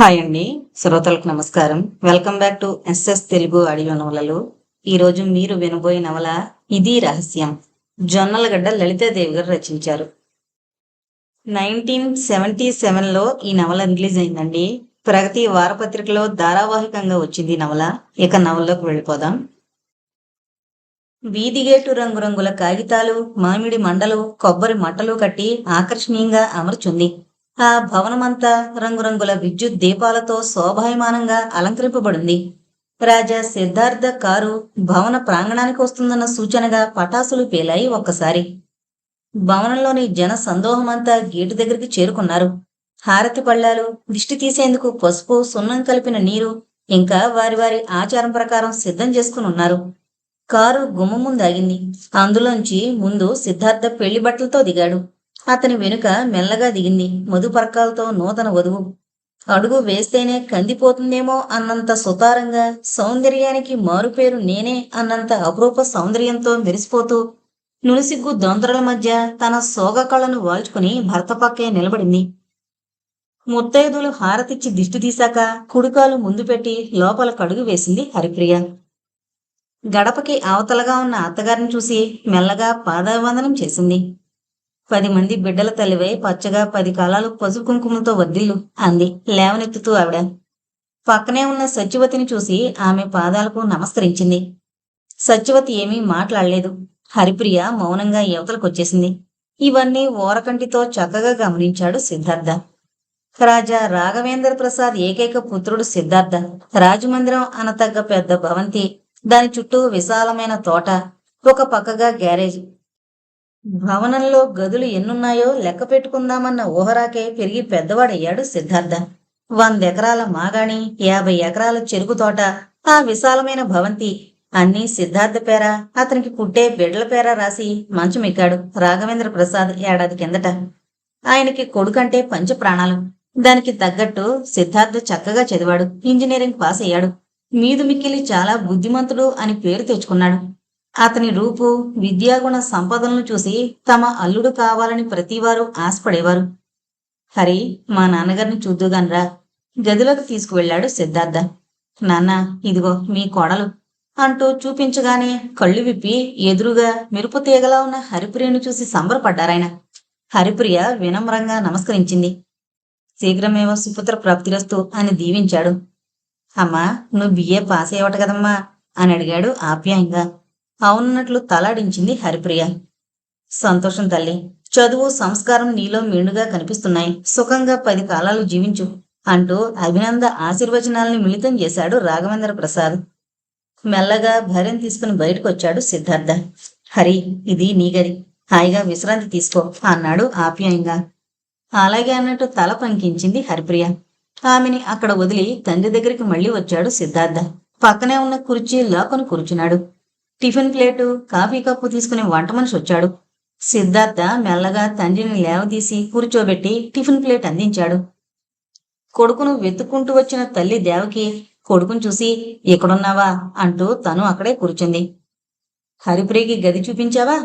Hi అండి శ్రోతలకు నమస్కారం. Welcome back to S S Telugu audio నవలలు. ఈరోజు మీరు వినబోయే నవల ఇది రహస్యం. జొన్నలగడ్డ లలితాదేవి గారు రచించారు. నైన్టీన్ సెవెంటీ సెవెన్లో ఈ నవల రిలీజ్ అయిందండి. ప్రగతి వారపత్రికలో ధారావాహికంగా వచ్చింది ఈ నవల. ఇక నవల్లోకి వెళ్ళిపోదాం. వీధిగేటు రంగురంగుల కాగితాలు మామిడి మండలు కొబ్బరి మట్టలు కట్టి ఆకర్షణీయంగా అమర్చుంది. ఆ భవనమంతా రంగురంగుల విద్యుత్ దీపాలతో శోభాయమానంగా అలంకరింపబడింది. రాజా సిద్ధార్థ కారు భవన ప్రాంగణానికి వస్తుందన్న సూచనగా పటాసులు పేలాయి ఒక్కసారి. భవనంలోని జన సందోహమంతా గేటు దగ్గరికి చేరుకున్నారు. హారతి పళ్ళాలు దిష్టి తీసేందుకు పసుపు సున్నం కలిపిన నీరు ఇంకా వారి వారి ఆచారం ప్రకారం సిద్ధం చేసుకుని ఉన్నారు. కారు గుమ్మ ముందు ఆగింది. అందులోంచి ముందు సిద్ధార్థ పెళ్ళి బట్టలతో దిగాడు. అతని వెనుక మెల్లగా దిగింది. మధుపర్కాలతో నూతన వధువు. అడుగు వేస్తేనే కందిపోతుందేమో అన్నంత సుతారంగా సౌందర్యానికి మారుపేరు నేనే అన్నంత అపరూప సౌందర్యంతో మెరిసిపోతూ నులిసిగ్గు దొందరల మధ్య తన సోగ కళ్ళను వాల్చుకుని భర్త పక్కే నిలబడింది. ముత్తైదులు హారతిచ్చి దిష్టి తీశాక కుడికాలు ముందు పెట్టి లోపల కడుగు వేసింది హరిప్రియ. గడపకి అవతలగా ఉన్న అత్తగారిని చూసి మెల్లగా పాదావందనం చేసింది. పది మంది బిడ్డల తల్లివై పచ్చగా పది కాలాలు పసుపు కుంకుమతో వద్దిల్లు అంది లేవనెత్తుతూ ఆవిడ. పక్కనే ఉన్న సత్యవతిని చూసి ఆమె పాదాలకు నమస్కరించింది. సత్యవతి ఏమీ మాట్లాడలేదు. హరిప్రియ మౌనంగా యువతలకొచ్చేసింది. ఇవన్నీ ఓరకంటితో చక్కగా గమనించాడు సిద్ధార్థ. రాజా రాఘవేంద్ర ప్రసాద్ ఏకైక పుత్రుడు సిద్ధార్థ. రాజమందిరం అనతగ్గ పెద్ద భవంతి. దాని చుట్టూ విశాలమైన తోట. ఒక పక్కగా గ్యారేజ్. భవనంలో గదులు ఎన్నున్నాయో లెక్క పెట్టుకుందామన్న ఊహరాకే పెరిగి పెద్దవాడయ్యాడు సిద్ధార్థ. వంద ఎకరాల మాగాణి యాభై ఎకరాల చెరుకు తోట ఆ విశాలమైన భవంతి. అన్నీ సిద్ధార్థ పేర? అతనికి పుట్టే బిడ్డల పేర రాసి మంచమెక్కాడు రాఘవేంద్ర ప్రసాద్ ఏడాది కిందట. ఆయనకి కొడుకంటే పంచ ప్రాణాలు. దానికి తగ్గట్టు సిద్ధార్థ చక్కగా చదివాడు ఇంజనీరింగ్ పాస్ అయ్యాడు మీదు మిక్కిలి చాలా బుద్ధిమంతుడు అని పేరు తెచ్చుకున్నాడు. అతని రూపు విద్యాగుణ సంపదలను చూసి తమ అల్లుడు కావాలని ప్రతివారు ఆశపడేవారు. హరి మా నాన్నగారిని చూద్దుగానరా. గదిలోకి తీసుకువెళ్ళాడు సిద్ధార్థ. నాన్న ఇదిగో మీ కోడలు అంటూ చూపించగానే కళ్ళు విప్పి ఎదురుగా మెరుపు తీగలా ఉన్న హరిప్రియను చూసి సంబరపడ్డారాయన. హరిప్రియ వినమ్రంగా నమస్కరించింది. శీఘ్రమేవ సుపుత్ర ప్రాప్తిరస్తు అని దీవించాడు. అమ్మా నువ్వు బిఏ పాస్ అయ్యవట కదమ్మా అని అడిగాడు ఆప్యాయంగా. అవునన్నట్లు తలాడించింది హరిప్రియ. సంతోషం తల్లి చదువు సంస్కారం నీలో మెండుగా కనిపిస్తున్నాయి. సుఖంగా పది కాలాలు జీవించు అంటూ అభినంద ఆశీర్వచనాల్ని మిళితం చేశాడు రాఘవేంద్ర ప్రసాద్. మెల్లగా భార్యను తీసుకుని బయటకొచ్చాడు సిద్ధార్థ. హరి ఇది నీ గది. హాయిగా విశ్రాంతి తీసుకో అన్నాడు ఆప్యాయంగా. అలాగే అన్నట్టు తల పంకించింది హరిప్రియ. ఆమెని అక్కడ వదిలి తండ్రి దగ్గరికి మళ్ళీ వచ్చాడు సిద్ధార్థ. పక్కనే ఉన్న కుర్చీ లాకొని కూర్చున్నాడు. టిఫిన్ ప్లేటు కాఫీ కప్పు తీసుకుని వంట మనిషి వచ్చాడు. సిద్ధార్థ మెల్లగా తండ్రిని లేవదీసి కూర్చోబెట్టి టిఫిన్ ప్లేట్ అందించాడు. కొడుకును వెతుక్కుంటూ వచ్చిన తల్లి దేవకి కొడుకును చూసి ఎక్కడున్నావా? అంటూ తను అక్కడే కూర్చుంది. హరిప్రియకి గది చూపించావా?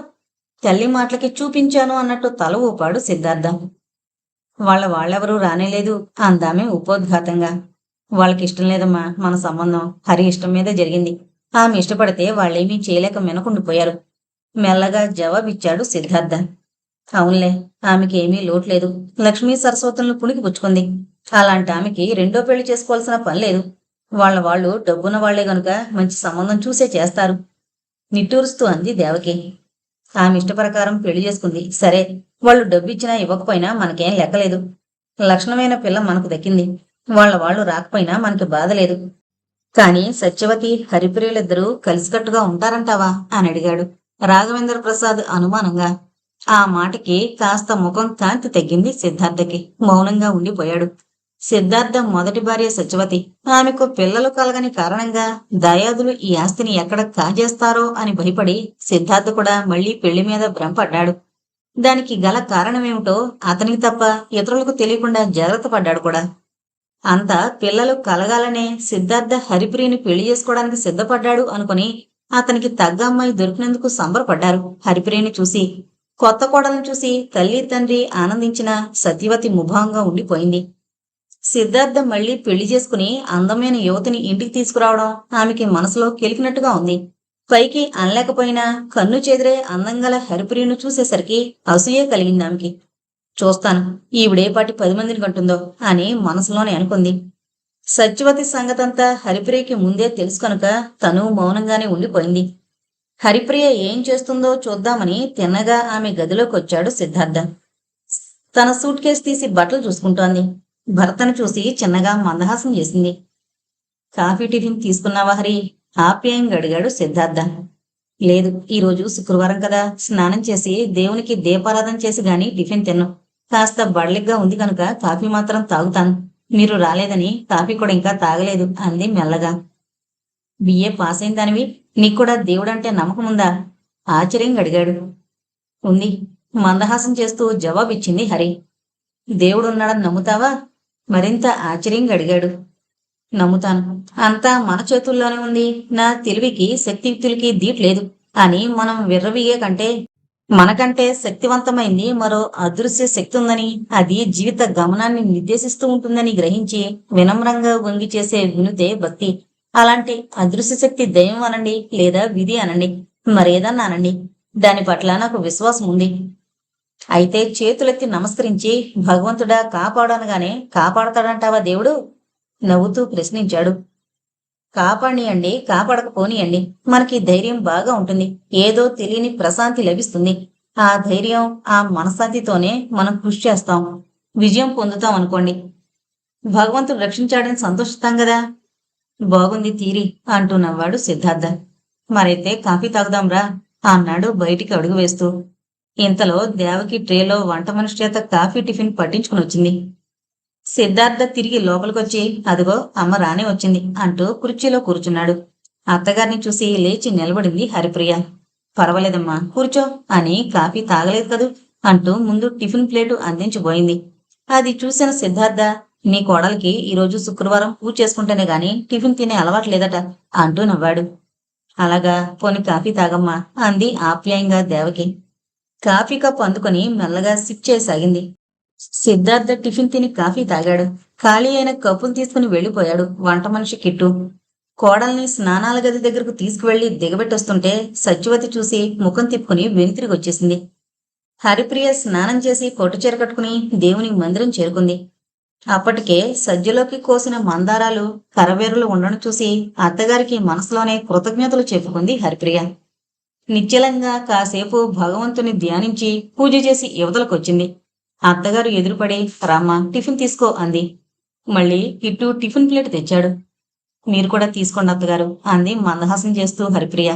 తల్లి మాటలకి చూపించాను అన్నట్టు తల ఊపాడు సిద్ధార్థ. వాళ్ళ వాళ్ళెవరూ రానేలేదు అందామే ఉపోద్ఘాతంగా. వాళ్ళకి ఇష్టం లేదమ్మా మన సంబంధం. హరి ఇష్టం మీదే జరిగింది. ఆమె ఇష్టపడితే వాళ్ళేమీ చేయలేక మెనకుండిపోయారు మెల్లగా జవాబిచ్చాడు సిద్ధార్థ. అవునులే ఆమెకి ఏమీ లోటు లేదు లక్ష్మీ సరస్వతులను పుణికి పుచ్చుకుంది. అలాంటి ఆమెకి రెండో పెళ్ళి చేసుకోవాల్సిన పని లేదు. వాళ్ళ వాళ్ళు డబ్బున్న వాళ్ళే గనుక మంచి సంబంధం చూసే చేస్తారు. నిట్టూరుస్తూ అంది దేవకి. ఆమె ఇష్ట ప్రకారం పెళ్ళి చేసుకుంది. సరే వాళ్ళు డబ్బు ఇచ్చినా ఇవ్వకపోయినా మనకేం లెక్కలేదు. లక్షణమైన పిల్ల మనకు దక్కింది. వాళ్ళ వాళ్ళు రాకపోయినా మనకి బాధ లేదు. కాని సత్యవతి హరిప్రియులిద్దరూ కలిసికట్టుగా ఉంటారంటావా? అని అడిగాడు. రాఘవేంద్ర ప్రసాద్ అనుమానంగా ఆ మాటకి కాస్త ముఖం కాంతి తగ్గింది సిద్ధార్థకి. మౌనంగా ఉండిపోయాడు. సిద్ధార్థ మొదటి భార్య సత్యవతి. ఆమెకు పిల్లలు కలగని కారణంగా దయాదులు ఈ ఆస్తిని ఎక్కడ కాజేస్తారో అని భయపడి సిద్ధార్థ కూడా మళ్ళీ పెళ్ళి మీద భ్రమపడ్డాడు. దానికి గల కారణమేమిటో అతనికి తప్ప ఇతరులకు తెలియకుండా జాగ్రత్త పడ్డాడు కూడా. అంతా పిల్లలు కలగాలనే సిద్ధార్థ హరిప్రియని పెళ్ళి చేసుకోవడానికి సిద్ధపడ్డాడు అనుకుని అతనికి తగ్గ అమ్మాయి దొరికినందుకు సంబరపడ్డారు. హరిప్రియని చూసి కొత్త కోడలను చూసి తల్లి తండ్రి ఆనందించిన సత్యవతి ముభాంగా ఉండిపోయింది. సిద్ధార్థ మళ్ళీ పెళ్ళి చేసుకుని అందమైన యువతిని ఇంటికి తీసుకురావడం ఆమెకి మనసులో కెలికినట్టుగా ఉంది. పైకి అనలేకపోయినా కన్ను చెదిరే అందంగల హరిప్రియను చూసేసరికి అసూయే కలిగింది ఆమెకి. చూస్తాను. ఈవిడేపాటి పది మందిని కంటుందో అని మనసులోనే అనుకుంది. సత్యవతి సంగతంతా హరిప్రియకి ముందే తెలుసు కనుక తను మౌనంగానే ఉండిపోయింది. హరిప్రియ ఏం చేస్తుందో చూద్దామని తిన్నగా ఆమె గదిలోకి వచ్చాడు సిద్ధార్థ. తన సూట్ కేసు తీసి బట్టలు చూసుకుంటోంది. భర్తను చూసి చిన్నగా మందహాసం చేసింది. కాఫీ టిఫిన్ తీసుకున్నావా హరి? ఆప్యాయంగా అడిగాడు సిద్ధార్థ. లేదు ఈరోజు శుక్రవారం కదా. స్నానం చేసి దేవునికి దీపారాధన చేసి గాని టిఫిన్ తిన్నాం. కాస్త బడలిగ్గా ఉంది కనుక కాఫీ మాత్రం తాగుతాను. మీరు రాలేదని కాఫీ కూడా ఇంకా తాగలేదు అంది మెల్లగా. బిఏ పాస్ అయిన దానివి నీకు కూడా దేవుడంటే నమ్మకం ఉందా? ఆశ్చర్యంగా అడిగాడు. ఉంది. మందహాసం చేస్తూ జవాబిచ్చింది హరి. దేవుడున్నాడని నమ్ముతావా? మరింత ఆశ్చర్యంగా అడిగాడు. నమ్ముతాను. అంతా మన చేతుల్లోనే ఉంది. నా తెలివికి శక్తియుక్తులకి దీట్లేదు అని మనం విర్రవీయే కంటే మనకంటే శక్తివంతమైంది మరో అదృశ్య శక్తి ఉందని అది జీవిత గమనాన్ని నిర్దేశిస్తూ ఉంటుందని గ్రహించి వినమ్రంగా వంగి చేసే వినుతే భక్తి. అలాంటి అదృశ్య శక్తి దైవం అనండి లేదా విధి అనండి? మరేదన్నా అనండి? దాని పట్ల నాకు విశ్వాసం ఉంది. అయితే చేతులెత్తి నమస్కరించి భగవంతుడా కాపాడనగానే కాపాడతాడంటావా దేవుడు? నవ్వుతూ ప్రశ్నించాడు. కాపాడియండి కాపాడకపోనియండి. మనకి ధైర్యం బాగా ఉంటుంది. ఏదో తెలియని ప్రశాంతి లభిస్తుంది. ఆ ధైర్యం ఆ మనశాంతితోనే మనం కృషి చేస్తాం. విజయం పొందుతాం అనుకోండి. భగవంతుడు రక్షించాడని సంతోషిస్తాం కదా? బాగుంది తీరి అంటూ నవ్వాడు సిద్ధార్థ. మరైతే కాఫీ తాగుదాంరా అన్నాడు బయటికి అడుగు వేస్తూ. ఇంతలో దేవకి ట్రేలో వంట మనిషి చేత కాఫీ టిఫిన్ పట్టించుకుని వచ్చింది. సిద్ధార్థ తిరిగి లోపలికొచ్చి అదిగో అమ్మ రానే వచ్చింది అంటూ కుర్చీలో కూర్చున్నాడు. అత్తగారిని చూసి లేచి నిలబడింది హరిప్రియ. పర్వాలేదమ్మా కూర్చో. అని కాఫీ తాగలేదు కదూ అంటూ ముందు టిఫిన్ ప్లేటు అందించిపోయింది. అది చూసిన సిద్ధార్థ నీ కోడలికి ఈరోజు శుక్రవారం పూజ చేసుకుంటేనే గాని టిఫిన్ తినే అలవాటు లేదట అంటూ నవ్వాడు. అలాగా పోని కాఫీ తాగమ్మా అంది ఆప్యాయంగా దేవకి. కాఫీ కప్ అందుకొని మెల్లగా సిప్ చేయసాగింది సిద్ధార్థ టిఫిన్ తిని కాఫీ తాగాడు. ఖాళీ అయిన కప్పును తీసుకుని వెళ్ళిపోయాడు వంట మనిషి కిట్టు. కోడల్ని స్నానాల గది దగ్గరకు తీసుకువెళ్ళి దిగబెట్టొస్తుంటే సత్యవతి చూసి ముఖం తిప్పుకుని వెనుతిరిగి వచ్చేసింది. హరిప్రియ స్నానం చేసి పొట్టుచీర కట్టుకుని దేవుని మందిరం చేరుకుంది. అప్పటికే సజ్జలోకి కోసిన మందారాలు కరవేరులు ఉండడం చూసి అత్తగారికి మనసులోనే కృతజ్ఞతలు చెప్పుకుంది హరిప్రియ. నిశ్చలంగా కాసేపు భగవంతుని ధ్యానించి పూజ చేసి యువతలకొచ్చింది అత్తగారు ఎదురుపడి రామ్మ టిఫిన్ తీసుకో అంది. మళ్ళీ కిట్టు టిఫిన్ ప్లేట్ తెచ్చాడు. మీరు కూడా తీసుకోండి అత్తగారు అంది మందహాసం చేస్తూ హరిప్రియ.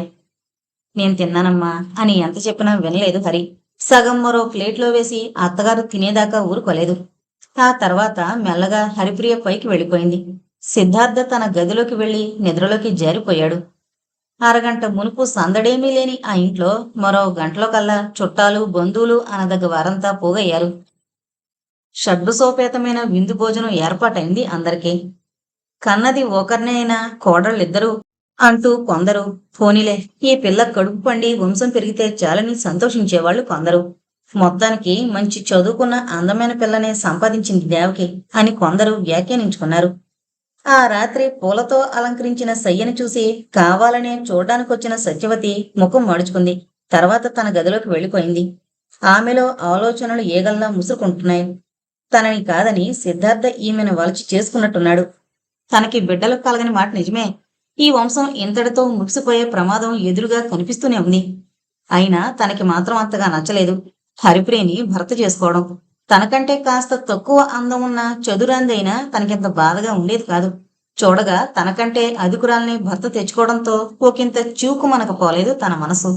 నేను తిన్నానమ్మా అని ఎంత చెప్పినా వినలేదు హరి. సగం మరో ప్లేట్లో వేసి అత్తగారు తినేదాకా ఊరుకోలేదు. ఆ తర్వాత మెల్లగా హరిప్రియ పైకి వెళ్ళిపోయింది. సిద్ధార్థ తన గదిలోకి వెళ్ళి నిద్రలోకి జారిపోయాడు. అరగంట మునుపు సందడేమీ లేని ఆ ఇంట్లో మరో గంటలో కల్లా చుట్టాలు బంధువులు అనదగ్గ వారంతా పోగయ్యారు. షడ్భుసోపేతమైన విందు భోజనం ఏర్పాటైంది అందరికీ. కన్నది ఒకరినే అయినా కోడళ్ళిద్దరూ అంటూ కొందరు పోనీలే ఈ పిల్ల కడుపు పండి వంశం పెరిగితే చాలని సంతోషించేవాళ్ళు కొందరు. మొత్తానికి మంచి చదువుకున్న అందమైన పిల్లనే సంపాదించింది దేవకి అని కొందరు వ్యాఖ్యానించుకున్నారు. ఆ రాత్రి పూలతో అలంకరించిన సయ్యను చూసి కావాలనే చూడ్డానికొచ్చిన సత్యవతి ముఖం మడుచుకుంది. తర్వాత తన గదిలోకి వెళ్ళిపోయింది. ఆమెలో ఆలోచనలు ఏగల్లా ముసురుకుంటున్నాయి. తనని కాదని సిద్ధార్థ ఈమెను వలచి చేసుకున్నట్టున్నాడు. తనకి బిడ్డలు కలగని మాట నిజమే. ఈ వంశం ఇంతటితో ముగిసిపోయే ప్రమాదం ఎదురుగా కనిపిస్తూనే ఉంది. అయినా తనకి మాత్రం అంతగా నచ్చలేదు. హరిప్రియని భర్త చేసుకోవడం. తనకంటే కాస్త తక్కువ అందం ఉన్న చదురందైనా తనకింత బాధగా ఉండేది కాదు. చూడగా తనకంటే అధికురాల్ని భర్త తెచ్చుకోవడంతో ఒకంత చూకు మనకపోలేదు తన మనసు.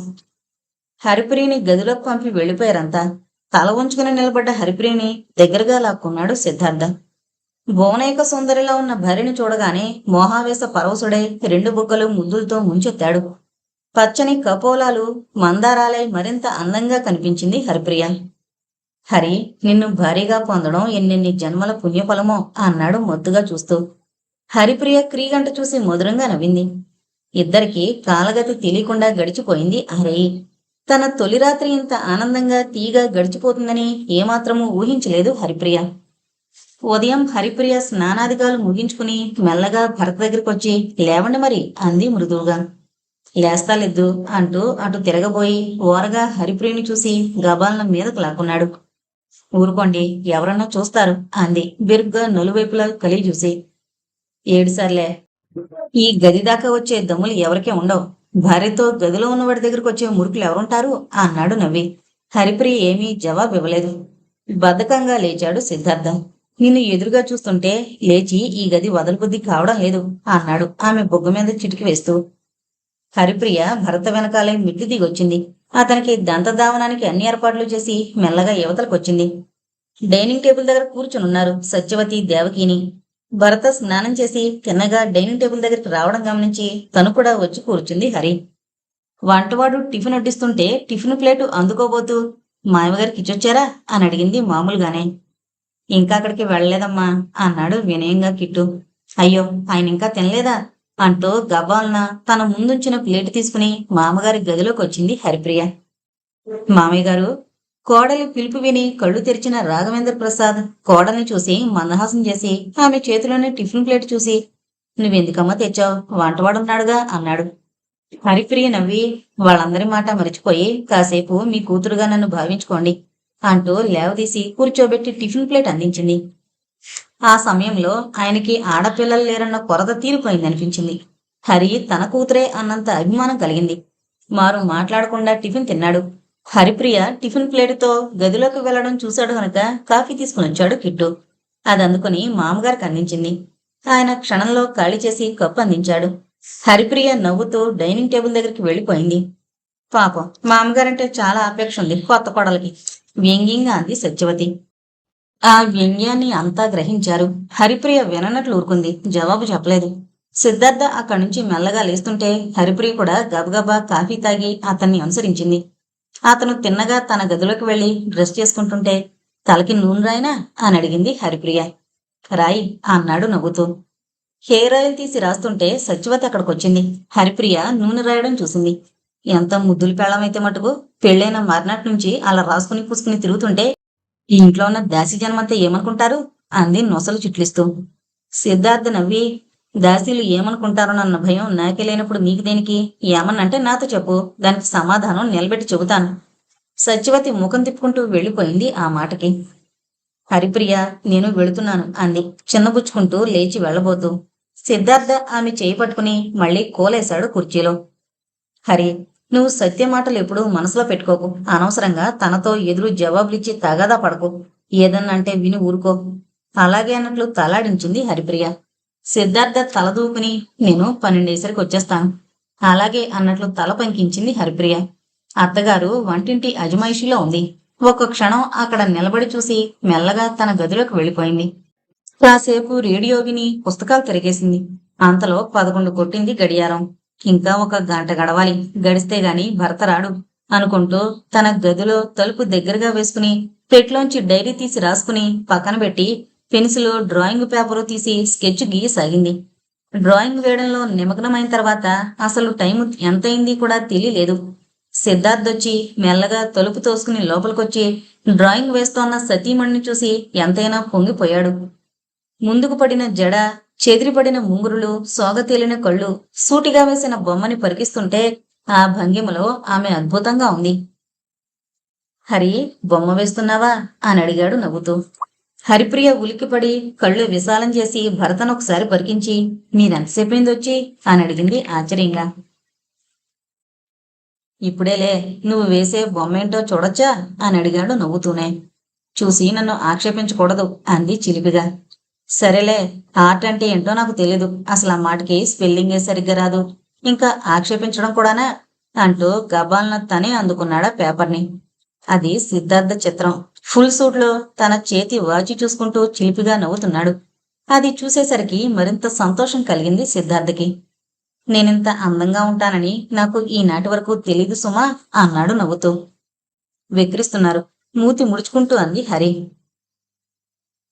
హరిప్రియని గదిలోకి పంపి వెళ్ళిపోయారంతా. తల ఉంచుకుని నిలబడ్డ హరిప్రియని దగ్గరగా లాక్కున్నాడు సిద్ధార్థ. భువనేక సుందరిలా ఉన్న భరిని చూడగానే మోహావేశ పరవశుడై రెండు బుగ్గలు ముద్దులతో ముంచెత్తాడు. పచ్చని కపోలాలు మందారాలై మరింత అందంగా కనిపించింది హరిప్రియ. హరి నిన్ను భారీగా పొందడం ఎన్నెన్ని జన్మల పుణ్యఫలమో అన్నాడు మొద్దుగా చూస్తూ. హరిప్రియ క్రీగంట చూసి మధురంగా నవ్వింది. ఇద్దరికీ కాలగతి తెలియకుండా గడిచిపోయింది హరి తన తొలి రాత్రి ఇంత ఆనందంగా తీగా గడిచిపోతుందని ఏమాత్రమూ ఊహించలేదు హరిప్రియ. ఉదయం హరిప్రియ స్నానాధికాలు ముగించుకుని మెల్లగా భరత్ దగ్గరికి వచ్చి లేవండి మరి అంది మృదువుగా. లేస్తాలెద్దు అంటూ అటు తిరగబోయి ఓరగా హరిప్రియని చూసి గబాలన మీదకు లాక్కున్నాడు. ఊరుకోండి ఎవరన్నా చూస్తారు అంది బిరుగ్గా నలువైపులా కలిగి చూసి. ఏడుసార్లే ఈ గది దాకా వచ్చే దమ్ములు ఎవరికే ఉండవు భార్యతో గదిలో ఉన్నవాడి దగ్గరకు వచ్చే మురుకులు ఎవరుంటారు? అన్నాడు నవ్వి. హరిప్రియ ఏమీ జవాబు ఇవ్వలేదు. బద్ధకంగా లేచాడు సిద్ధార్థ. నిన్ను ఎదురుగా చూస్తుంటే లేచి ఈ గది వదలబుద్ధి కావడం లేదు అన్నాడు ఆమె బొగ్గ మీద చిటికి వేస్తూ. హరిప్రియ భరత వెనకాలే మిట్టి దిగొచ్చింది. అతనికి దంతధావనానికి అన్ని ఏర్పాట్లు చేసి మెల్లగా యువతలకొచ్చింది. డైనింగ్ టేబుల్ దగ్గర కూర్చునున్నారు సత్యవతి దేవకిని. భరత స్నానం చేసి తిన్నగా డైనింగ్ టేబుల్ దగ్గరికి రావడం గమనించి తను కూడా వచ్చి కూర్చుంది హరి. వంటవాడు టిఫిన్ వడ్డిస్తుంటే టిఫిన్ ప్లేటు అందుకోబోతూ మామగారికి ఇచ్చొచ్చారా అని అడిగింది మామూలుగానే. ఇంకా అక్కడికి వెళ్ళలేదమ్మా అన్నాడు వినయంగా కిట్టు. అయ్యో ఆయన ఇంకా తినలేదా? అంటూ గబాల్న తన ముందుంచిన ప్లేట్ తీసుకుని మామగారి గదిలోకి వచ్చింది హరిప్రియ. మామయ్య గారు కోడలి పిలుపు విని కళ్ళు తెరిచిన రాఘవేంద్ర ప్రసాద్ కోడల్ని చూసి మందహాసం చేసి ఆమె చేతిలోని టిఫిన్ ప్లేట్ చూసి నువ్వెందుకమ్మా తెచ్చావు? వంటవాడున్నాడుగా అన్నాడు. హరిప్రియ నవ్వి వాళ్ళందరి మాట మరిచిపోయి కాసేపు మీ కూతురుగా నన్ను భావించుకోండి అంటూ లేవదీసి కూర్చోబెట్టి టిఫిన్ ప్లేట్ అందించింది. ఆ సమయంలో ఆయనకి ఆడపిల్లలు లేరన్న కొరత తీరిపోయిందనిపించింది. హరి తన కూతురే అన్నంత అభిమానం కలిగింది. మారు మాట్లాడకుండా టిఫిన్ తిన్నాడు. హరిప్రియ టిఫిన్ ప్లేటుతో గదిలోకి వెళ్ళడం చూశాడు కనుక కాఫీ తీసుకుని వచ్చాడు కిట్టు. అది అందుకుని మామగారికి అందించింది ఆయన క్షణంలో ఖాళీ చేసి కప్పు అందించాడు. హరిప్రియ నవ్వుతూ డైనింగ్ టేబుల్ దగ్గరికి వెళ్ళిపోయింది. పాపం మామగారంటే చాలా ఆపేక్ష ఉంది కొత్త కోడలకి. వ్యంగ్యంగా అంది సత్యవతి. ఆ వ్యంగ్యాన్ని అంతా గ్రహించారు. హరిప్రియ విననట్లు ఊరుకుంది. జవాబు చెప్పలేదు. సిద్ధార్థ అక్కడి నుంచి మెల్లగా లేస్తుంటే హరిప్రియ కూడా గబగబా కాఫీ తాగి అతన్ని అనుసరించింది. అతను తిన్నగా తన గదిలోకి వెళ్ళి డ్రెస్ చేసుకుంటుంటే తలకి నూనె రాయినా? అని అడిగింది హరిప్రియ. రాయి అన్నాడు నవ్వుతూ. హెయిర్ ఆయిల్ తీసి రాస్తుంటే సత్యవతి అక్కడికొచ్చింది. హరిప్రియ నూనె రాయడం చూసింది. ఎంత ముద్దులు పెళ్ళమైతే మటుకు పెళ్ళైన మర్నాటి నుంచి అలా రాసుకుని పూసుకుని తిరుగుతుంటే ఈ ఇంట్లో ఉన్న దాసి జనమంతా ఏమనుకుంటారు? అంది నొసలు చిట్లిస్తూ. సిద్ధార్థ నవ్వి దాసీలు ఏమనుకుంటారోనన్న భయం నాకే లేనప్పుడు నీకు దేనికి? ఏమన్నంటే నాతో చెప్పు. దానికి సమాధానం నిలబెట్టి చెబుతాను. సత్యవతి ముఖం తిప్పుకుంటూ వెళ్ళిపోయింది ఆ మాటకి. హరిప్రియ నేను వెళుతున్నాను అంది. చిన్నబుచ్చుకుంటూ లేచి వెళ్ళబోతూ. సిద్ధార్థ ఆమె చేయి పట్టుకుని మళ్ళీ కోలేశాడు కుర్చీలో. హరి నువ్వు సత్య మాటలు ఎప్పుడూ మనసులో పెట్టుకోకు. అనవసరంగా తనతో ఎదురు జవాబులిచ్చి తగాదా పడకు. ఏదన్నంటే విని ఊరుకో. అలాగే అన్నట్లు తలాడించింది హరిప్రియ. సిద్ధార్థ తలదూకుని నేను పన్నెండేసరికి వచ్చేస్తాను. అలాగే అన్నట్లు తల పంకించింది హరిప్రియ. అత్తగారు వంటింటి అజమాయిషిలో ఉంది. ఒక క్షణం అక్కడ నిలబడి చూసి మెల్లగా తన గదిలోకి వెళ్ళిపోయింది. కాసేపు రేడియో విని పుస్తకాలు తిరిగేసింది. అంతలో పదకొండు కొట్టింది గడియారం. ఇంకా ఒక గంట గడవాలి. గడిస్తే గాని భర్త రాడు అనుకుంటూ తన గదిలో తలుపు దగ్గరగా వేసుకుని పెట్లోంచి డైరీ తీసి రాసుకుని పక్కన పెట్టి పెన్సిల్ డ్రాయింగ్ పేపరు తీసి స్కెచ్ గీయసాగింది డ్రాయింగ్ వేయడంలో నిమగ్నమైన తర్వాత అసలు టైం ఎంతైంది కూడా తెలియలేదు. సిద్ధార్థ్ వచ్చి మెల్లగా తలుపు తోసుకుని లోపలికొచ్చి డ్రాయింగ్ వేస్తోన్న సతీమణిని చూసి ఎంతైనా పొంగిపోయాడు. ముందుకు పడిన జడ చెదిరిపడిన ముంగురులు సోగతేలిన కళ్ళు సూటిగా వేసిన బొమ్మని పరికిస్తుంటే ఆ భంగిమలో ఆమె అద్భుతంగా ఉంది. హరి బొమ్మ వేస్తున్నావా? అని అడిగాడు నవ్వుతూ. హరిప్రియ ఉలిక్కిపడి కళ్ళు విశాలం చేసి భరతను ఒకసారి పరికించి మీరెంతసేపైంది వచ్చి? అని అడిగింది ఆశ్చర్యంగా. ఇప్పుడేలే నువ్వు వేసే బొమ్మ ఏంటో చూడొచ్చా? అని అడిగాడు నవ్వుతూనే. చూసి నన్ను ఆక్షేపించకూడదు అంది చిలిపిగా. సరేలే ఆర్ట్ అంటే ఏంటో నాకు తెలీదు. అసలు ఆ మాటకి స్పెల్లింగే సరిగ్గా రాదు. ఇంకా ఆక్షేపించడం కూడానా? అంటూ గబాల్న తనే అందుకున్నాడా పేపర్ని. అది సిద్ధార్థ చిత్రం. ఫుల్ సూట్లో తన చేతి వాచి చూసుకుంటూ చిలిపిగా నవ్వుతున్నాడు. అది చూసేసరికి మరింత సంతోషం కలిగింది సిద్ధార్థకి. నేనింత అందంగా ఉంటానని నాకు ఈనాటి వరకు తెలీదు సుమా అన్నాడు నవ్వుతూ. వెక్కిరిస్తున్నారు. మూతి ముడుచుకుంటూ అంది హరి.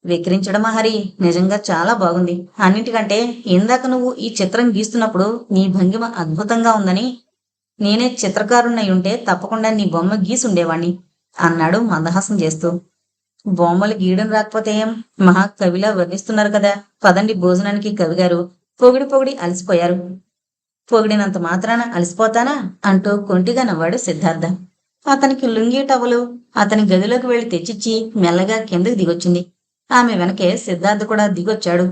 విక్రించడమా హరి? నిజంగా చాలా బాగుంది. అన్నిటికంటే ఇందాక నువ్వు ఈ చిత్రం గీస్తున్నప్పుడు నీ భంగిమ అద్భుతంగా ఉందని నేనే చిత్రకారుణ్ణై ఉంటే తప్పకుండా నీ బొమ్మ గీసుండేవాణ్ణి అన్నాడు మందహాసం చేస్తూ. బొమ్మలు గీయడం రాకపోతే ఏం? మహాకవిలా వర్ణిస్తున్నారు కదా. పదండి భోజనానికి కవిగారు పొగిడి పొగిడి అలసిపోయారు. పొగిడినంత మాత్రాన అలసిపోతానా? అంటూ కొంటిగా నవ్వాడు సిద్ధార్థ. అతనికి లుంగీ టవలు అతని గదిలోకి వెళ్ళి తెచ్చిచ్చి మెల్లగా కిందకి దిగొచ్చింది. ఆమె వెనకే సిద్ధార్థ కూడా దిగొచ్చాడు.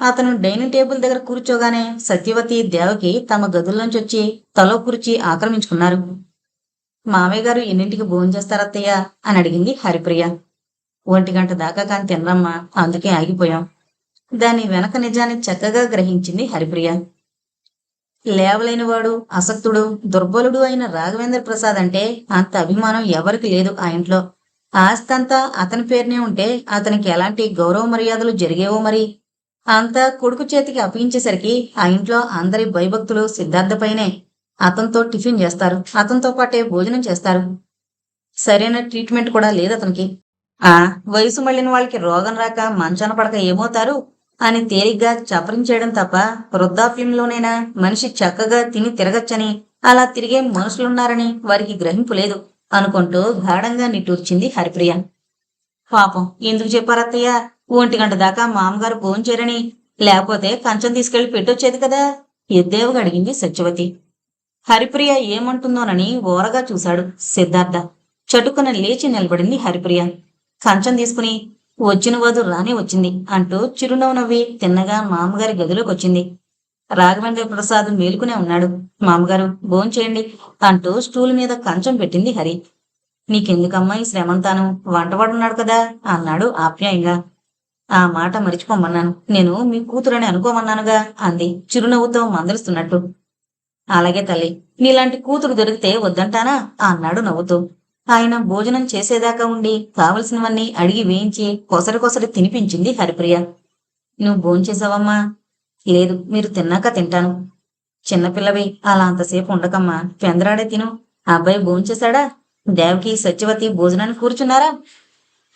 అతను డైనింగ్ టేబుల్ దగ్గర కూర్చోగానే సత్యవతి దేవకి తమ గదుల్లోంచి వచ్చి తలో కూర్చి ఆక్రమించుకున్నారు. మామయ్య గారు ఎన్నింటికి భోజనం చేస్తారత్తయ్య? అని అడిగింది హరిప్రియ. ఒంటి గంట దాకా కాని తినరమ్మా అందుకే ఆగిపోయాం. దాని వెనక నిజాన్ని చక్కగా గ్రహించింది హరిప్రియ. లేవలేనివాడు అసక్తుడు దుర్బలుడు అయిన రాఘవేంద్ర ప్రసాద్ అంటే అంత అభిమానం ఎవరికి లేదు ఆ ఇంట్లో. ఆస్తంతా అతని పేరునే ఉంటే అతనికి ఎలాంటి గౌరవ మర్యాదలు జరిగేవో మరి? అంతా కొడుకు చేతికి అప్పగించేసరికి ఆ ఇంట్లో అందరి భయభక్తులు సిద్ధార్థపైనే అతనితో టిఫిన్ చేస్తారు. అతనితో పాటే భోజనం చేస్తారు. సరైన ట్రీట్మెంట్ కూడా లేదు అతనికి. ఆ వయసు మళ్ళిన వాళ్ళకి రోగం రాక మంచాన పడక ఏమవుతారు? అని తేలిగ్గా చపరించేయడం తప్ప వృద్ధాప్యంలోనైనా మనిషి చక్కగా తిని తిరగచ్చని అలా తిరిగే మనుషులున్నారని వారికి గ్రహింపు లేదు అనుకుంటూ గాఢంగా నిట్టూర్చింది హరిప్రియ. పాపం ఎందుకు చెప్పారత్తయ్య? ఒంటి గంట దాకా మామగారు భోంచేరని లేకపోతే కంచం తీసుకెళ్ళి పెట్టొచ్చేది కదా? ఎద్దేవగా అడిగింది సత్యవతి. హరిప్రియ ఏమంటుందోనని ఓరగా చూశాడు సిద్ధార్థ. చటుకున లేచి నిలబడింది హరిప్రియ. కంచం తీసుకుని వచ్చిన వధు రానే వచ్చింది అంటూ చిరునవ్వు నవ్వి తిన్నగా మామగారి గదిలోకి వచ్చింది రాఘవేంద్ర ప్రసాద్ మేలుకునే ఉన్నాడు. మామగారు భోంచేయండి అంటూ స్టూల్ మీద కంచం పెట్టింది హరి. నీకెందుకమ్మా ఈ శ్రమంతాను? వంటవాడున్నాడు కదా అన్నాడు ఆప్యాయంగా. ఆ మాట మరిచిపోమన్నాను. నేను మీ కూతురని అనుకోమన్నానుగా అంది. చిరునవ్వుతో మందలుస్తున్నట్టు. అలాగే తల్లి నీలాంటి కూతురు దొరికితే వద్దంటానా? అన్నాడు నవ్వుతూ. ఆయన భోజనం చేసేదాకా ఉండి కావలసినవన్నీ అడిగి వేయించి కొసరి కొసరి తినిపించింది హరిప్రియ. నువ్వు భోంచేసావమ్మా లేదు మీరు తిన్నాక తింటాను. చిన్నపిల్లవి అలా అంతసేపు ఉండకమ్మా. పెందరాడే తిను. ఆ అబ్బాయి భోంచేశాడా దేవకి సత్యవతి భోజనాన్ని కూర్చున్నారా?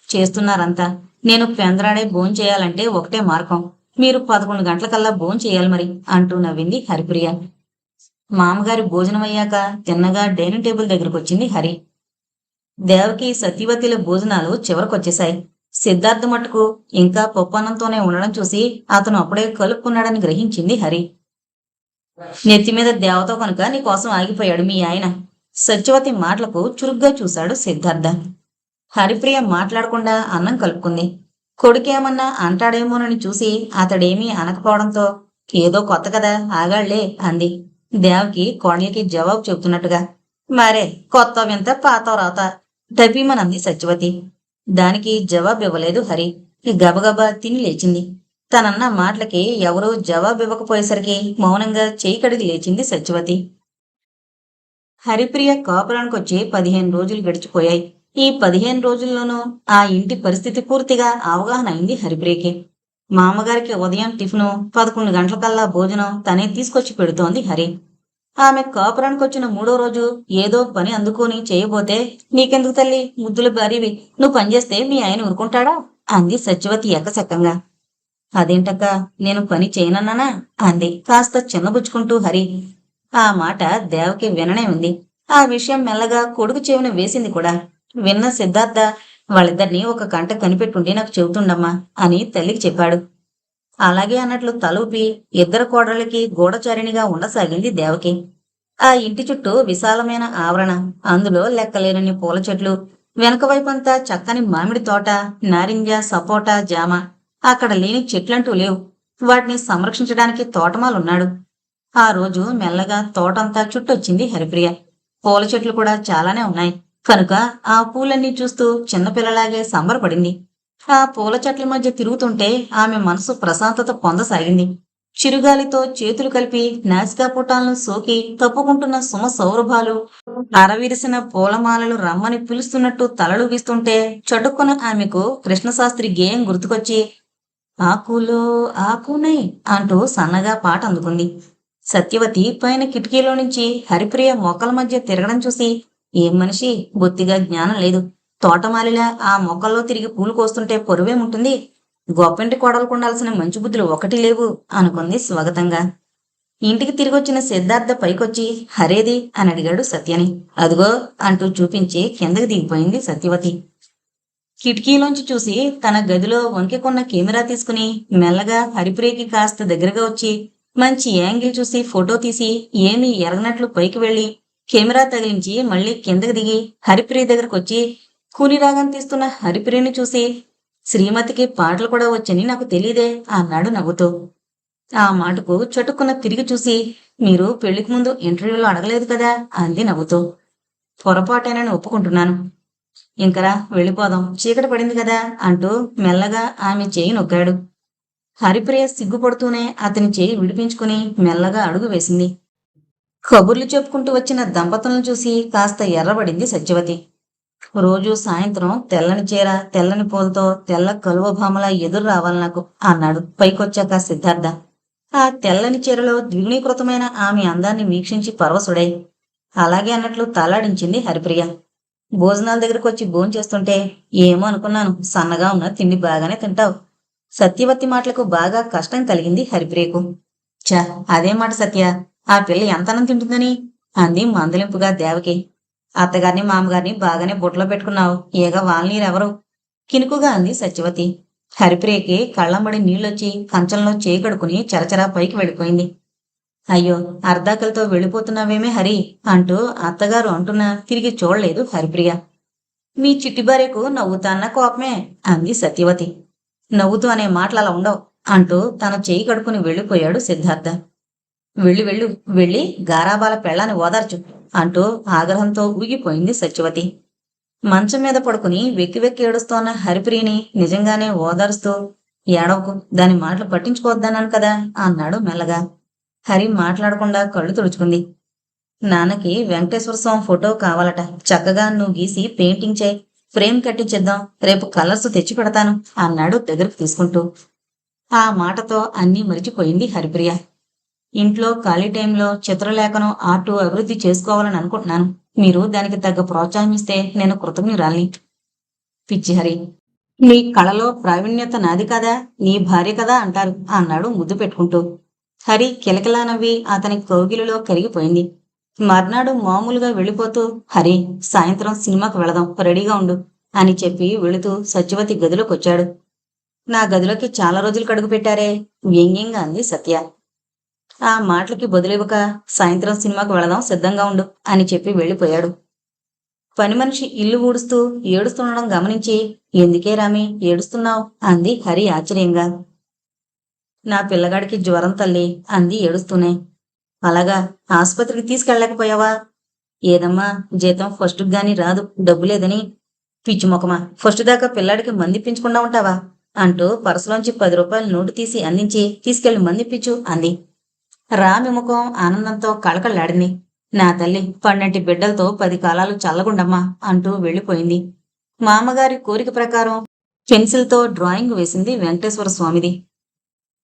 చేస్తున్నారంతా. నేను పెందరాడే భోజనం చేయాలంటే ఒకటే మార్గం. మీరు పదకొండు గంటలకల్లా భోజనం చేయాలి మరి అంటూ నవ్వింది హరిప్రియ. మామగారి భోజనం అయ్యాక తిన్నగా డైనింగ్ టేబుల్ దగ్గరకు వచ్చింది హరి. దేవకి సతీవతిల భోజనాలు చివరకొచ్చేశాయి. సిద్ధార్థ మట్టుకు ఇంకా పప్పన్నంతోనే ఉండడం చూసి అతను అప్పుడే కలుపుకున్నాడని గ్రహించింది హరి. నెత్తి మీద దేవత కనుక నీకోసం ఆగిపోయాడు మీ ఆయన. సత్యవతి మాటలకు చురుగ్గా చూశాడు సిద్ధార్థ. హరిప్రియ మాట్లాడకుండా అన్నం కలుపుకుంది. కొడుకేమన్నా అంటాడేమోనని చూసి అతడేమీ అనకపోవడంతో ఏదో కొత్త కదా ఆగాళ్ళే అంది. దేవకి కోడలికి జవాబు చెబుతున్నట్టుగా మరే కొత్త వింత పాత రాత డబ్బీమనంది సత్యవతి. దానికి జవాబు ఇవ్వలేదు హరి. గబగబా తిని లేచింది. తనన్న మాటలకి ఎవరూ జవాబు ఇవ్వకపోయేసరికి మౌనంగా చేయి కడిగి లేచింది సత్యవతి. హరిప్రియ కాపురానికొచ్చి పదిహేను రోజులు గడిచిపోయాయి. ఈ పదిహేను రోజుల్లోనూ ఆ ఇంటి పరిస్థితి పూర్తిగా అవగాహన అయింది హరిప్రియకి. మామగారికి ఉదయం టిఫిను పదకొండు గంటలకల్లా భోజనం తనే తీసుకొచ్చి పెడుతోంది హరి. ఆమె కాపురానికి వచ్చిన మూడో రోజు ఏదో పని అందుకొని చేయబోతే నీకెందుకు తల్లి? ముద్దుల బారివి నువ్వు పనిచేస్తే మీ ఆయన ఊరుకుంటాడా? అంది సత్యవతి ఎకసెక్కంగా అదేంటక్క? నేను పని చేయనన్నానా? అంది కాస్త చిన్నబుచ్చుకుంటూ హరి. ఆ మాట దేవకి విననే ఉంది. ఆ విషయం మెల్లగా కొడుకు చెవిన వేసింది కూడా. విన్న సిద్ధార్థ వాళ్ళిద్దరినీ ఒక గంట కనిపెట్టుండి నాకు చెబుతుండమ్మా అని తల్లికి చెప్పాడు. అలాగే అన్నట్లు తలూపి ఇద్దరు కోడళ్ళకి గూఢచారిణిగా ఉండసాగింది దేవకి. ఆ ఇంటి చుట్టూ విశాలమైన ఆవరణ అందులో లెక్కలేనన్ని పూల చెట్లు వెనక వైపంతా చక్కని మామిడి తోట నారింజ సపోటా జామ. అక్కడ లేని చెట్లంటూ లేవు. వాటిని సంరక్షించడానికి తోటమాలున్నాడు. ఆ రోజు మెల్లగా తోటంతా చుట్టొచ్చింది హరిప్రియ. పూల చెట్లు కూడా చాలానే ఉన్నాయి. కనుక ఆ పూలన్నీ చూస్తూ చిన్నపిల్లలాగే సంబరపడింది. ఆ పూల చెట్ల మధ్య తిరుగుతుంటే ఆమె మనసు ప్రశాంతత పొందసాగింది. చిరుగాలితో చేతులు కలిపి నాసికా పుటాలను సోకి తప్పుకుంటున్న సుమ సౌరభాలు అరవిరిసిన పూలమాలలు రమ్మని పిలుస్తున్నట్టు తలలు వీస్తుంటే చటుక్కున ఆమెకు కృష్ణశాస్త్రి గేయం గుర్తుకొచ్చి ఆకులో ఆకునై అంటూ సన్నగా పాట అందుకుంది సత్యవతి పైన కిటికీలో నుంచి హరిప్రియ మొక్కల మధ్య తిరగడం చూసి ఏం మనిషి? బొత్తిగా జ్ఞానం లేదు. తోటమాలిలా ఆ మొక్కల్లో తిరిగి పూలు కోస్తుంటే పొరువేముంటుంది గొప్పింటి కోడలకు ఉండాల్సిన మంచి బుద్ధులు ఒకటి లేవు అనుకుంది స్వాగతంగా. ఇంటికి తిరిగొచ్చిన సిద్ధార్థ పైకొచ్చి హరేది? అని అడిగాడు సత్యని. అదిగో అంటూ చూపించి కిందకి దిగిపోయింది సత్యవతి. కిటికీలోంచి చూసి తన గదిలో వంకెకున్న కెమెరా తీసుకుని మెల్లగా హరిప్రియకి కాస్త దగ్గరగా వచ్చి మంచి యాంగిల్ చూసి ఫోటో తీసి ఏమీ ఎరగనట్లు పైకి వెళ్ళి కెమెరా తగిలించి మళ్ళీ కిందకి దిగి హరిప్రియ దగ్గరకు వచ్చి కూని రాగం తీస్తున్న హరిప్రియని చూసి శ్రీమతికి పాటలు కూడా వచ్చని నాకు తెలియదే అన్నాడు నవ్వుతూ. ఆ మాటకు చటుక్కున తిరిగి చూసి మీరు పెళ్ళికి ముందు ఇంటర్వ్యూలో అడగలేదు కదా అంది నవ్వుతూ. పొరపాటేనని ఒప్పుకుంటున్నాను. ఇంకరా వెళ్ళిపోదాం. చీకటి పడింది కదా అంటూ మెల్లగా ఆమె చేయి నొక్కాడు. హరిప్రియ సిగ్గుపడుతూనే అతని చేయి విడిపించుకుని మెల్లగా అడుగు వేసింది. కబుర్లు చెప్పుకుంటూ వచ్చిన దంపతులను చూసి కాస్త ఎర్రబడింది సత్యవతి. రోజు సాయంత్రం తెల్లని చీర తెల్లని పూలతో తెల్ల కలువ భామలా ఎదురు రావాలి నాకు అన్నాడు పైకొచ్చాక సిద్ధార్థ. ఆ తెల్లని చీరలో ద్విగుణీకృతమైన ఆమె అందాన్ని వీక్షించి పరవశుడై. అలాగే అన్నట్లు తలాడించింది హరిప్రియ. భోజనాల దగ్గరకు వచ్చి భోంచేస్తుంటే ఏమో అనుకున్నాను సన్నగా ఉన్న తిండి బాగానే తింటావు. సత్యవతి మాటలకు బాగా కష్టం కలిగింది హరిప్రియకు. చ అదే మాట సత్య. ఆ పిల్ల ఎంతనం తింటుందని? అంది మందలింపుగా దేవకి. అత్తగారిని మామగారిని బాగానే బుట్టలో పెట్టుకున్నావు. ఏగా వాళ్ళనీరెవరు కినుకుగా అంది సత్యవతి. హరిప్రియకి కళ్ళంబడి నీళ్ళొచ్చి కంచంలో చేయి చరచరా పైకి వెళ్ళిపోయింది. అయ్యో అర్ధాకలతో వెళ్ళిపోతున్నావేమే హరి? అంటూ అత్తగారు అంటున్నా తిరిగి చూడలేదు హరిప్రియ. మీ చిట్టిబార్యకు నవ్వుతాన్న కోపమే? అంది సత్యవతి. నవ్వుతూ అనే మాటలు అలా ఉండవు అంటూ తన చేయి కడుకుని వెళ్ళిపోయాడు సిద్ధార్థ. వెళ్ళి వెళ్ళు వెళ్ళి గారాబాల పెళ్ళాన్ని ఓదార్చు అంటూ ఆగ్రహంతో ఊగిపోయింది సత్యవతి. మంచం మీద పడుకుని వెక్కి వెక్కి ఏడుస్తోన్న హరిప్రియని నిజంగానే ఓదారుస్తూ ఏడవకు దాని మాటలు పట్టించుకోవద్దన్నాను కదా అన్నాడు మెల్లగా. హరి మాట్లాడకుండా కళ్ళు తుడుచుకుంది. నాన్నకి వెంకటేశ్వర స్వామి ఫోటో కావాలట. చక్కగా నువ్వు గీసి పెయింటింగ్ చేయి. ఫ్రేమ్ కట్టించేద్దాం. రేపు కలర్స్ తెచ్చి పెడతాను అన్నాడు దగ్గరకు తీసుకుంటూ. ఆ మాటతో అన్నీ మరిచిపోయింది హరిప్రియ. ఇంట్లో ఖాళీ టైంలో చిత్రలేఖనం ఆర్టు అభివృద్ధి చేసుకోవాలని అనుకుంటున్నాను. మీరు దానికి తగ్గ ప్రోత్సాహం ఇస్తే నేను కృతజ్ఞురాలి పిచ్చి హరి నీ కళలో ప్రావీణ్యత నాది కదా నీ భార్య కదా అంటారు అన్నాడు ముద్దు పెట్టుకుంటూ. హరి కిలకిలా నవ్వి అతని కౌగిలిలో కరిగిపోయింది. మర్నాడు మామూలుగా వెళ్ళిపోతూ హరి సాయంత్రం సినిమాకు వెళదాం రెడీగా ఉండు అని చెప్పి వెళుతూ సత్యవతి గదిలోకి వచ్చాడు నా గదిలోకి చాలా రోజులు కడుగు పెట్టారే వ్యంగ్యంగా అంది సత్య. ఆ మాటలకి బదులివ్వక సాయంత్రం సినిమాకు వెళదాం సిద్ధంగా ఉండు అని చెప్పి వెళ్ళిపోయాడు. పని మనిషి ఇల్లు ఊడుస్తూ ఏడుస్తుండడం గమనించి ఎందుకే రామి ఏడుస్తున్నావు? అంది హరి ఆశ్చర్యంగా. నా పిల్లగాడికి జ్వరం తల్లి అంది ఏడుస్తూనే. అలాగా ఆసుపత్రికి తీసుకెళ్ళలేకపోయావా? ఏదమ్మా జీతం ఫస్ట్ గాని రాదు డబ్బు లేదని. పిచ్చి మొకమా ఫస్ట్ దాకా పిల్లాడికి మందిప్పించకుండా ఉంటావా? అంటూ పర్సులోంచి పది రూపాయల నోటు తీసి అందించి తీసుకెళ్ళి మందిప్పించు అంది. రామి ముఖం ఆనందంతో కళకళలాడింది. నా తల్లి పన్నెంటి బిడ్డలతో పది కాలాలు చల్లగుండమ్మా అంటూ వెళ్ళిపోయింది. మామగారి కోరిక ప్రకారం పెన్సిల్తో డ్రాయింగ్ వేసింది వెంకటేశ్వర స్వామిది.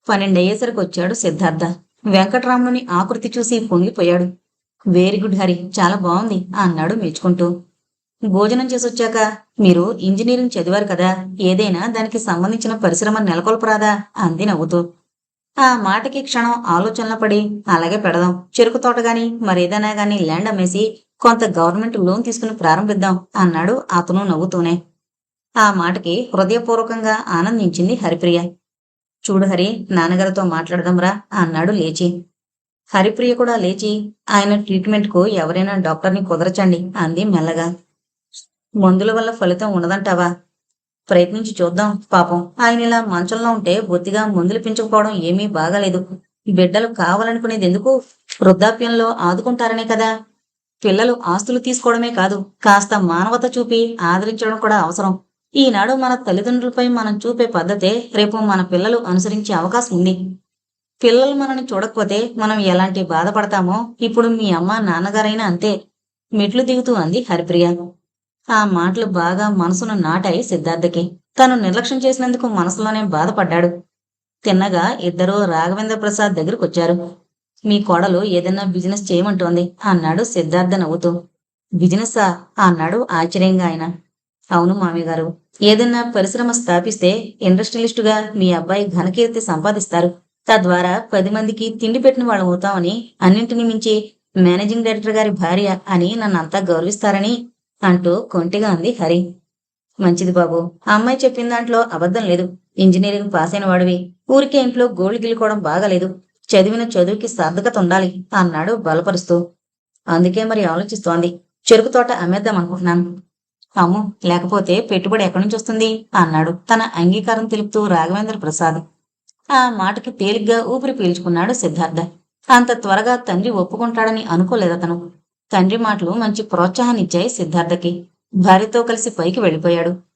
పన్నెండయ్యేసరికి వచ్చాడు సిద్ధార్థ. వెంకటరాముని ఆకృతి చూసి పొంగిపోయాడు. వెరీ గుడ్ హరి చాలా బాగుంది అన్నాడు మెచ్చుకుంటూ. భోజనం చేసొచ్చాక మీరు ఇంజనీరింగ్ చదివారు కదా ఏదైనా దానికి సంబంధించిన పరిశ్రమ నెలకొల్పరాదా అంది నవ్వుతూ. ఆ మాటకి క్షణం ఆలోచనలో పడి అలాగే పెడదాం. చెరుకు తోట గాని మరేదైనా గాని ల్యాండ్ అమ్మేసి కొంత గవర్నమెంట్ లోన్ తీసుకుని ప్రారంభిద్దాం అన్నాడు అతను నవ్వుతూనే. ఆ మాటకి హృదయపూర్వకంగా ఆనందించింది హరిప్రియ. చూడు హరి నాన్నగారితో మాట్లాడదాంరా అన్నాడు లేచి. హరిప్రియ కూడా లేచి ఆయన ట్రీట్మెంట్కు ఎవరైనా డాక్టర్ని కుదరచండి అంది మెల్లగా. మందుల వల్ల ఫలితం ఉండదంటావా ప్రయత్నించి చూద్దాం పాపం. ఆయన ఇలా మంచంలో ఉంటే బొత్తిగా మందులు పెంచుకోవడం ఏమీ బాగాలేదు. బిడ్డలు కావాలనుకునేది ఎందుకు? వృద్ధాప్యంలో ఆదుకుంటారనే కదా. పిల్లలు ఆస్తులు తీసుకోవడమే కాదు కాస్త మానవత చూపి ఆదరించడం కూడా అవసరం. ఈనాడు మన తల్లిదండ్రులపై మనం చూపే పద్ధతే రేపు మన పిల్లలు అనుసరించే అవకాశం ఉంది. పిల్లలు మనల్ని చూడకపోతే మనం ఎలాంటి బాధపడతామో? ఇప్పుడు మీ అమ్మ నాన్నగారైనా అంతే. మెట్లు దిగుతూ అంది హరిప్రియ. ఆ మాటలు బాగా మనసును నాటాయి సిద్ధార్థకి. తను నిర్లక్ష్యం చేసినందుకు మనసులోనే బాధపడ్డాడు. తిన్నగా ఇద్దరూ రాఘవేంద్ర ప్రసాద్ దగ్గరకు వచ్చారు మీ కోడలు ఏదైనా బిజినెస్ చేయమంటోంది అన్నాడు సిద్ధార్థ నవ్వుతూ. బిజినెస్సా? అన్నాడు ఆశ్చర్యంగా ఆయన. అవును మామయ్య గారు ఏదైనా పరిశ్రమ స్థాపిస్తే ఇండస్ట్రియలిస్టుగా మీ అబ్బాయి ఘనకీర్తి సంపాదిస్తారు. తద్వారా పది మందికి తిండి పెట్టిన వాళ్ళు అవుతామని అన్నింటిని మించి మేనేజింగ్ డైరెక్టర్ గారి భార్య అని నన్ను అంతా గౌరవిస్తారని అంటూ కొంటిగా అంది హరి. మంచిది బాబు ఆ అమ్మాయి చెప్పిన దాంట్లో అబద్ధం లేదు. ఇంజనీరింగ్ పాస్ అయిన వాడివి. ఊరికే ఇంట్లో గోల్డ్ గిల్లుకోవడం బాగాలేదు. చదివిన చదువుకి సార్థకత ఉండాలి అన్నాడు బలపరుస్తూ. అందుకే మరి ఆలోచిస్తోంది. చెరుకు తోట అమ్మేద్దాం అనుకుంటున్నాను. అమ్ము లేకపోతే పెట్టుబడి ఎక్కడి నుంచి వస్తుంది? అన్నాడు తన అంగీకారం తెలుపుతూ రాఘవేంద్ర ప్రసాద్. ఆ మాటకి తేలిగ్గా ఊపిరి పీల్చుకున్నాడు సిద్ధార్థ. అంత త్వరగా తండ్రి ఒప్పుకుంటాడని అనుకోలేదతను. తండ్రి మాటలు మంచి ప్రోత్సాహాన్నిచ్చాయి సిద్ధార్థకి. భార్యతో కలిసి పైకి వెళ్ళిపోయాడు.